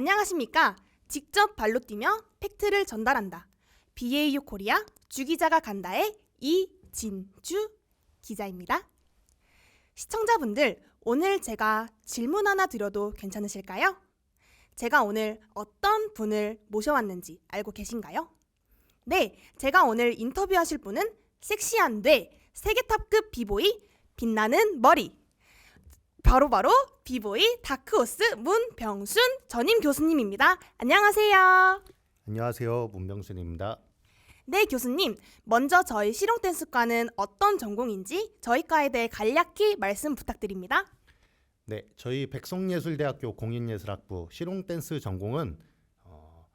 안녕하십니까? 직접 발로 뛰며 팩트를 전달한다. BAU 코리아 주기자가 간다의 이진주 기자입니다. 시청자분들, 오늘 제가 질문 하나 드려도 괜찮으실까요? 제가 오늘 어떤 분을 모셔왔는지 알고 계신가요? 네, 제가 오늘 인터뷰하실 분은 섹시한 뇌, 세계탑급 비보이, 빛나는 머리. 바로바로 비보이 다크호스 문병순 전임 교수님입니다. 안녕하세요. 안녕하세요. 문병순입니다. 네, 교수님. 먼저 저희 실용댄스과는 어떤 전공인지 저희 과에 대해 간략히 말씀 부탁드립니다. 네, 저희 백성예술대학교 공인예술학부 실용댄스 전공은 어,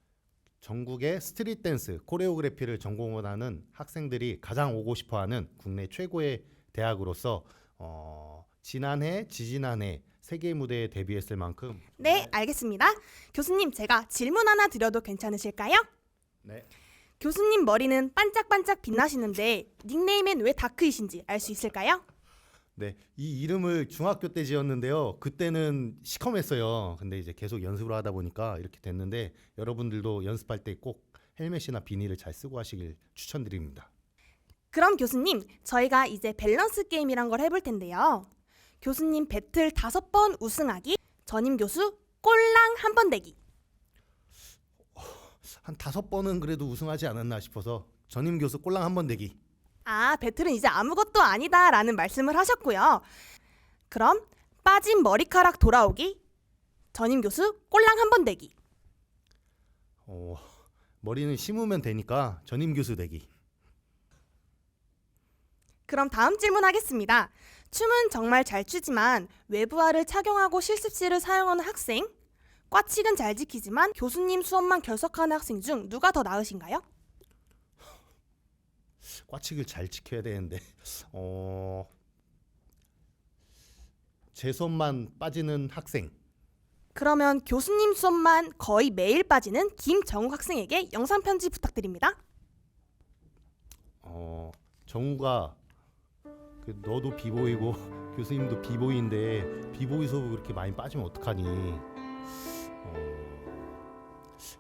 전국의 스트릿 댄스, 코레오그래피를 전공을 하는 학생들이 가장 오고 싶어하는 국내 최고의 대학으로서 어, 지난해, 지지난해 세계 무대에 데뷔했을 만큼 네, 알겠습니다. 교수님, 제가 질문 하나 드려도 괜찮으실까요? 네, 교수님 머리는 반짝반짝 빛나시는데 닉네임엔 왜 다크이신지 알 수 있을까요? 네, 이 이름을 중학교 때 지었는데요. 그때는 시커맸어요. 근데 이제 계속 연습을 하다 보니까 이렇게 됐는데 여러분들도 연습할 때 꼭 헬멧이나 비닐을 잘 쓰고 하시길 추천드립니다. 그럼 교수님, 저희가 이제 밸런스 게임이란 걸 해볼 텐데요. 교수님 배틀 다섯 번 우승하기, 전임 교수 꼴랑 한 번 내기. 한 다섯 번은 그래도 우승하지 않았나 싶어서 전임 교수 꼴랑 한 번 내기. 아, 배틀은 이제 아무것도 아니다라는 말씀을 하셨고요. 그럼 빠진 머리카락 돌아오기, 전임 교수 꼴랑 한 번 내기. 어, 머리는 심으면 되니까 전임 교수 내기. 그럼 다음 질문 하겠습니다. 춤은 정말 잘 추지만 외부화를 착용하고 실습실을 사용하는 학생, 과칙은 잘 지키지만 교수님 수업만 결석하는 학생 중 누가 더 나으신가요? 과칙을 잘 지켜야 되는데 어, 제 수업만 빠지는 학생. 그러면 교수님 수업만 거의 매일 빠지는 김정욱 학생에게 영상 편지 부탁드립니다. 어, 정우가 그 너도 비보이고 교수님도 비보이인데 비보이 수업 그렇게 많이 빠지면 어떡하니? 어,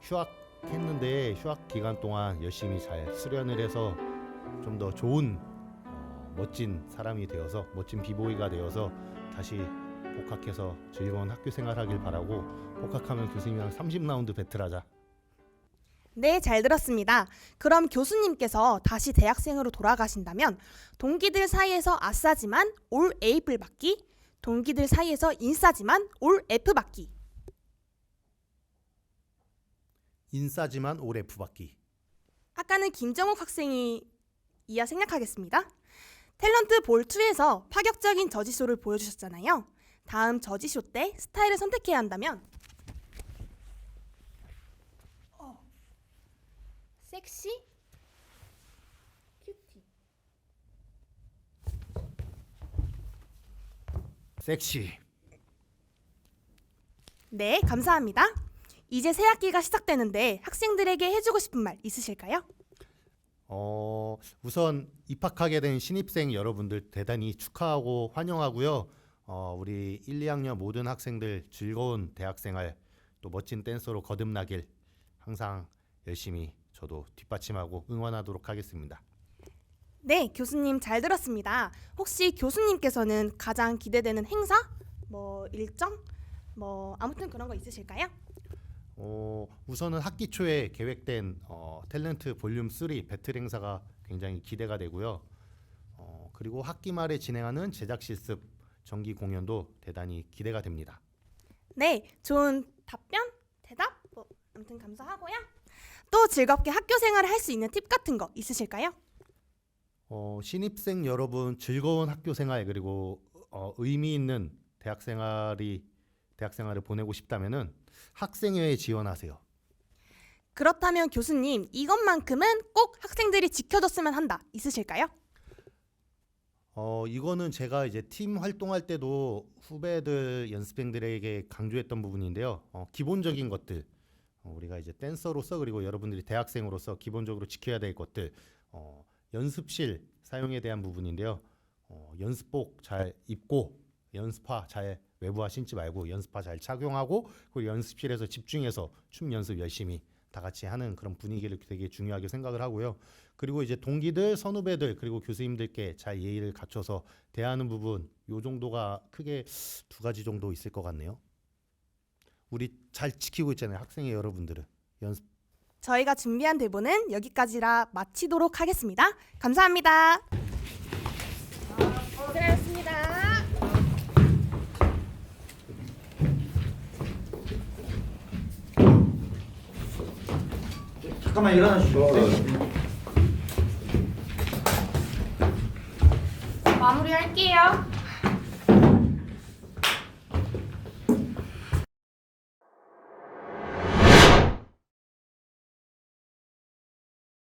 휴학했는데 휴학 기간 동안 열심히 잘 수련을 해서 좀 더 좋은 어, 멋진 사람이 되어서 멋진 비보이가 되어서 다시 복학해서 즐거운 학교 생활하길 바라고 복학하면 교수님이랑 30라운드 배틀하자. 네, 잘 들었습니다. 그럼 교수님께서 다시 대학생으로 돌아가신다면 동기들 사이에서 아싸지만 올 A를 받기, 동기들 사이에서 인싸지만 올 F 받기. 인싸지만 올 F 받기. 아까는 김정욱 학생이 이야 생략하겠습니다. 탤런트 볼2에서 파격적인 저지쇼를 보여주셨잖아요. 다음 저지쇼 때 스타일을 선택해야 한다면 섹시? 큐티 섹시. 네, 감사합니다. 이제 새 학기가 시작되는데 학생들에게 해주고 싶은 말 있으실까요? 어, 우선 입학하게 된 신입생 여러분들 대단히 축하하고 환영하고요. 어, 우리 1, 2학년 모든 학생들 즐거운 대학생활 또 멋진 댄서로 거듭나길 항상 열심히 저도 뒷받침하고 응원하도록 하겠습니다. 네, 교수님 잘 들었습니다. 혹시 교수님께서는 가장 기대되는 행사, 뭐 일정, 뭐 아무튼 그런 거 있으실까요? 어, 우선은 학기 초에 계획된 어, 탤런트 볼륨 3 배틀 행사가 굉장히 기대가 되고요. 어, 그리고 학기 말에 진행하는 제작 실습 정기 공연도 대단히 기대가 됩니다. 네, 좋은 답변, 대답, 뭐 아무튼 감사하고요. 또 즐겁게 학교 생활을 할 수 있는 팁 같은 거 있으실까요? 어, 신입생 여러분 즐거운 학교 생활 그리고 어, 의미 있는 대학 생활이 대학 생활을 보내고 싶다면은 학생회에 지원하세요. 그렇다면 교수님 이것만큼은 꼭 학생들이 지켜줬으면 한다 있으실까요? 어, 이거는 제가 이제 팀 활동할 때도 후배들 연습생들에게 강조했던 부분인데요. 어, 기본적인 것들 어, 우리가 이제 댄서로서 그리고 여러분들이 대학생으로서 기본적으로 지켜야 될 것들 어, 연습실 사용에 대한 부분인데요. 어, 연습복 잘 입고 연습화 잘 외부화 신지 말고 연습화 잘 착용하고 그리고 연습실에서 집중해서 춤 연습 열심히 다 같이 하는 그런 분위기를 되게 중요하게 생각을 하고요. 그리고 이제 동기들, 선후배들 그리고 교수님들께 잘 예의를 갖춰서 대하는 부분 요 정도가 크게 두 가지 정도 있을 것 같네요. 우리 잘 지키고 있잖아요, 학생의 여러분들은 연습. 저희가 준비한 대본은 여기까지라 마치도록 하겠습니다. 감사합니다. 고생하셨습니다. 잠깐만 일어나 주시죠. 마무리할게요.